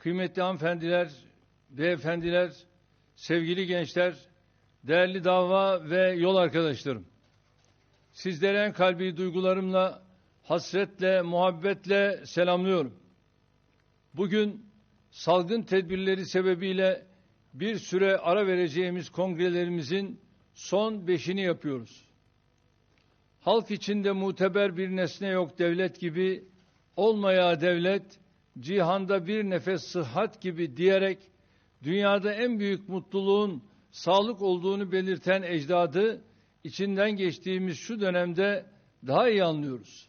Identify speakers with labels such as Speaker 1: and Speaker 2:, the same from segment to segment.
Speaker 1: kıymetli hanımefendiler, beyefendiler, sevgili gençler, değerli dava ve yol arkadaşlarım. Sizlere en kalbi duygularımla, hasretle, muhabbetle selamlıyorum. Bugün salgın tedbirleri sebebiyle bir süre ara vereceğimiz kongrelerimizin son beşini yapıyoruz. Halk içinde muteber bir nesne yok devlet gibi, olmaya devlet, cihanda bir nefes sıhhat gibi diyerek dünyada en büyük mutluluğun sağlık olduğunu belirten ecdadı içinden geçtiğimiz şu dönemde daha iyi anlıyoruz.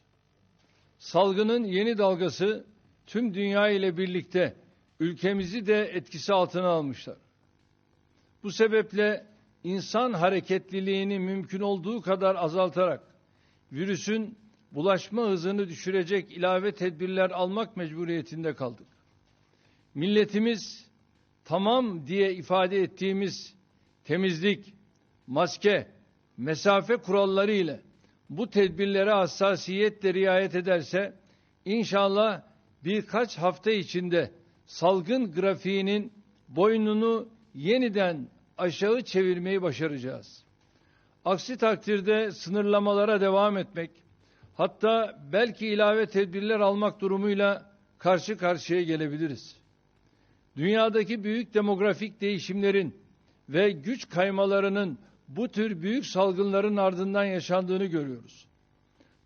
Speaker 1: Salgının yeni dalgası tüm dünya ile birlikte ülkemizi de etkisi altına almışlar. Bu sebeple insan hareketliliğini mümkün olduğu kadar azaltarak virüsün bulaşma hızını düşürecek ilave tedbirler almak mecburiyetinde kaldık. Milletimiz tamam diye ifade ettiğimiz temizlik, maske, mesafe kuralları ile bu tedbirlere hassasiyetle riayet ederse inşallah birkaç hafta içinde salgın grafiğinin boynunu yeniden aşağı çevirmeyi başaracağız. Aksi takdirde sınırlamalara devam etmek, hatta belki ilave tedbirler almak durumuyla karşı karşıya gelebiliriz. Dünyadaki büyük demografik değişimlerin ve güç kaymalarının bu tür büyük salgınların ardından yaşandığını görüyoruz.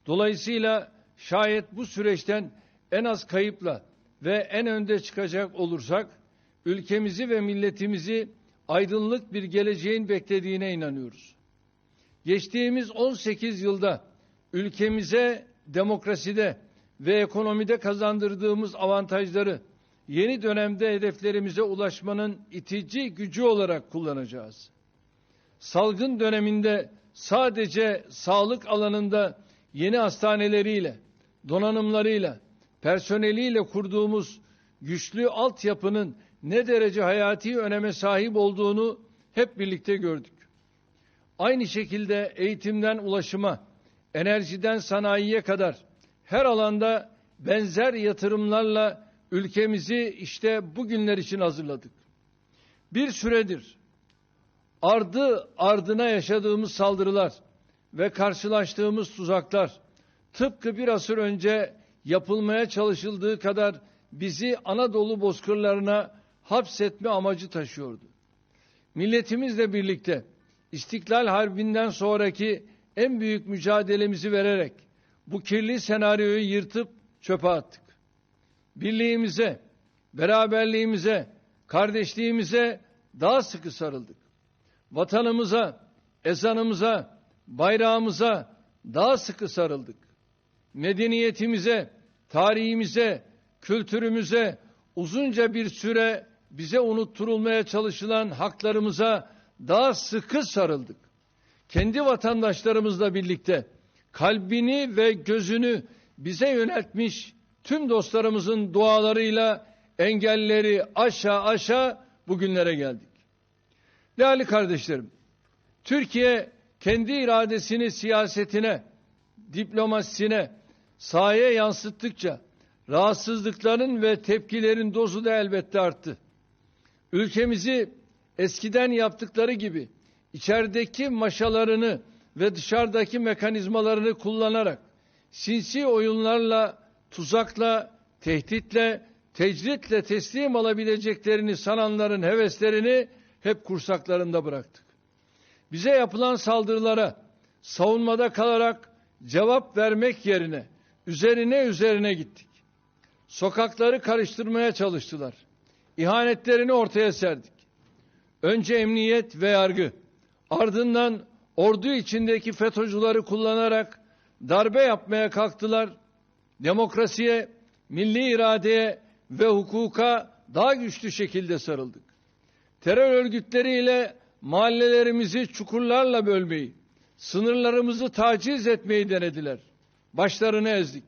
Speaker 1: Dolayısıyla şayet bu süreçten en az kayıpla ve en önde çıkacak olursak ülkemizi ve milletimizi aydınlık bir geleceğin beklediğine inanıyoruz. Geçtiğimiz 18 yılda ülkemize demokraside ve ekonomide kazandırdığımız avantajları yeni dönemde hedeflerimize ulaşmanın itici gücü olarak kullanacağız. Salgın döneminde sadece sağlık alanında yeni hastaneleriyle, donanımlarıyla, personeliyle kurduğumuz güçlü altyapının ne derece hayati öneme sahip olduğunu hep birlikte gördük. Aynı şekilde eğitimden ulaşıma, enerjiden sanayiye kadar her alanda benzer yatırımlarla ülkemizi işte bugünler için hazırladık. Bir süredir ardı ardına yaşadığımız saldırılar ve karşılaştığımız tuzaklar tıpkı bir asır önce yapılmaya çalışıldığı kadar bizi Anadolu bozkırlarına hapsetme amacı taşıyordu. Milletimizle birlikte İstiklal Harbi'nden sonraki en büyük mücadelemizi vererek bu kirli senaryoyu yırtıp çöpe attık. Birliğimize, beraberliğimize, kardeşliğimize daha sıkı sarıldık. Vatanımıza, ezanımıza, bayrağımıza daha sıkı sarıldık. Medeniyetimize, tarihimize, kültürümüze uzunca bir süre bize unutturulmaya çalışılan haklarımıza daha sıkı sarıldık. Kendi vatandaşlarımızla birlikte kalbini ve gözünü bize yöneltmiş tüm dostlarımızın dualarıyla engelleri aşağı aşağı bugünlere geldik. Değerli kardeşlerim, Türkiye kendi iradesini siyasetine, diplomasisine, sahaya yansıttıkça rahatsızlıkların ve tepkilerin dozu da elbette arttı. Ülkemizi eskiden yaptıkları gibi içerideki maşalarını ve dışarıdaki mekanizmalarını kullanarak sinsi oyunlarla, tuzakla, tehditle, tecritle teslim alabileceklerini sananların heveslerini hep kursaklarında bıraktık. Bize yapılan saldırılara savunmada kalarak cevap vermek yerine üzerine üzerine gittik. Sokakları karıştırmaya çalıştılar. İhanetlerini ortaya serdik. Önce emniyet ve yargı, ardından ordu içindeki FETÖ'cüleri kullanarak darbe yapmaya kalktılar. Demokrasiye, milli iradeye ve hukuka daha güçlü şekilde sarıldık. Terör örgütleriyle mahallelerimizi çukurlarla bölmeyi, sınırlarımızı taciz etmeyi denediler. Başlarını ezdik.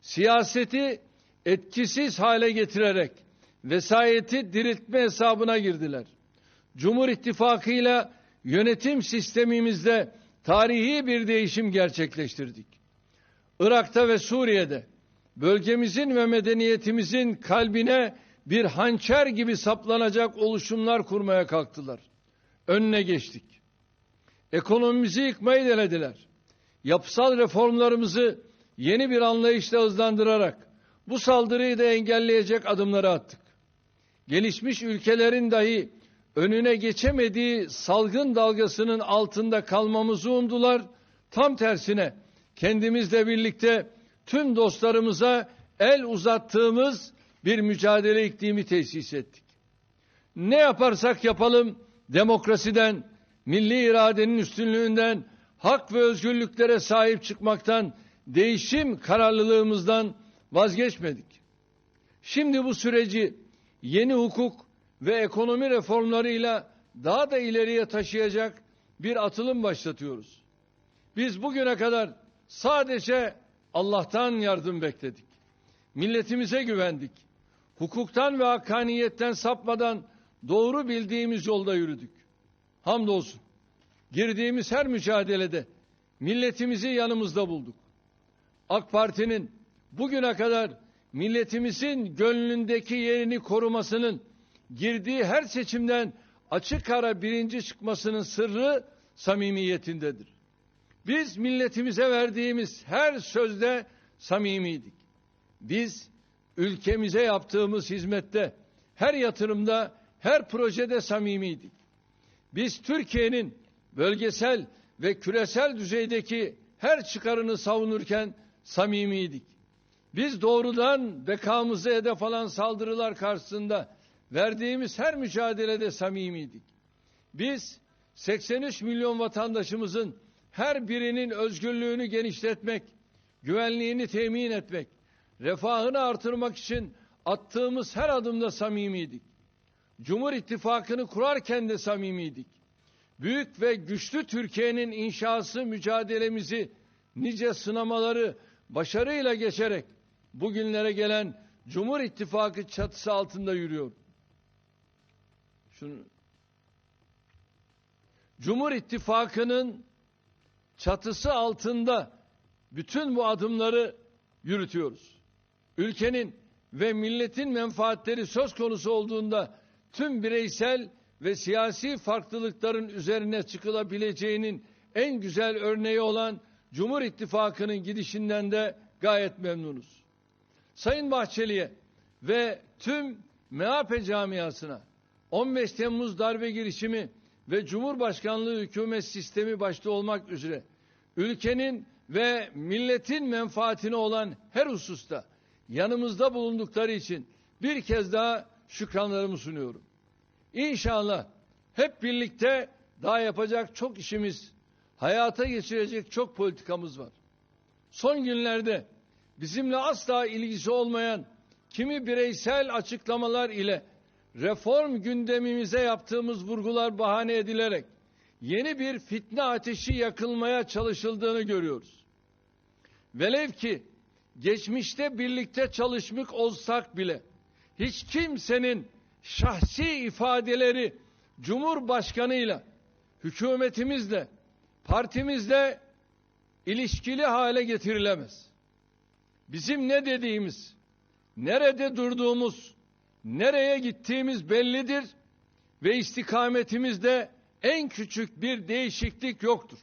Speaker 1: Siyaseti etkisiz hale getirerek vesayeti diriltme hesabına girdiler. Cumhur İttifakı ile yönetim sistemimizde tarihi bir değişim gerçekleştirdik. Irak'ta ve Suriye'de bölgemizin ve medeniyetimizin kalbine bir hançer gibi saplanacak oluşumlar kurmaya kalktılar. Önüne geçtik. Ekonomimizi yıkmayı denediler. Yapısal reformlarımızı yeni bir anlayışla hızlandırarak bu saldırıyı da engelleyecek adımları attık. Gelişmiş ülkelerin dahi önüne geçemediği salgın dalgasının altında kalmamızı umdular. Tam tersine kendimizle birlikte tüm dostlarımıza el uzattığımız bir mücadele iklimi tesis ettik. Ne yaparsak yapalım demokrasiden, milli iradenin üstünlüğünden, hak ve özgürlüklere sahip çıkmaktan, değişim kararlılığımızdan vazgeçmedik. Şimdi bu süreci yeni hukuk ve ekonomi reformlarıyla daha da ileriye taşıyacak bir atılım başlatıyoruz. Biz bugüne kadar sadece Allah'tan yardım bekledik. Milletimize güvendik. Hukuktan ve hakkaniyetten sapmadan doğru bildiğimiz yolda yürüdük. Hamdolsun. Girdiğimiz her mücadelede milletimizi yanımızda bulduk. AK Parti'nin bugüne kadar milletimizin gönlündeki yerini korumasının girdiği her seçimden açık ara birinci çıkmasının sırrı samimiyetindedir. Biz milletimize verdiğimiz her sözde samimiydik. Biz ülkemize yaptığımız hizmette, her yatırımda, her projede samimiydik. Biz Türkiye'nin bölgesel ve küresel düzeydeki her çıkarını savunurken samimiydik. Biz doğrudan bekamızı hedef alan saldırılar karşısında verdiğimiz her mücadelede samimiydik. Biz 83 milyon vatandaşımızın her birinin özgürlüğünü genişletmek, güvenliğini temin etmek, refahını artırmak için attığımız her adımda samimiydik. Cumhur İttifakı'nı kurarken de samimiydik. Büyük ve güçlü Türkiye'nin inşası mücadelemizi nice sınamaları başarıyla geçerek bugünlere gelen Cumhur İttifakı çatısı altında yürüyor. Şunu Cumhur İttifakı'nın çatısı altında bütün bu adımları yürütüyoruz. Ülkenin ve milletin menfaatleri söz konusu olduğunda tüm bireysel ve siyasi farklılıkların üzerine çıkılabileceğinin en güzel örneği olan Cumhur İttifakı'nın gidişinden de gayet memnunuz. Sayın Bahçeli'ye ve tüm MHP camiasına 15 Temmuz darbe girişimi ve Cumhurbaşkanlığı hükümet sistemi başta olmak üzere ülkenin ve milletin menfaatine olan her hususta yanımızda bulundukları için bir kez daha şükranlarımı sunuyorum. İnşallah hep birlikte daha yapacak çok işimiz, hayata geçirecek çok politikamız var. Son günlerde bizimle asla ilgisi olmayan kimi bireysel açıklamalar ile reform gündemimize yaptığımız vurgular bahane edilerek yeni bir fitne ateşi yakılmaya çalışıldığını görüyoruz. Velev ki geçmişte birlikte çalışmış olsak bile hiç kimsenin şahsi ifadeleri Cumhurbaşkanıyla, hükümetimizle, partimizle ilişkili hale getirilemez. Bizim ne dediğimiz, nerede durduğumuz, nereye gittiğimiz bellidir ve istikametimizde en küçük bir değişiklik yoktur.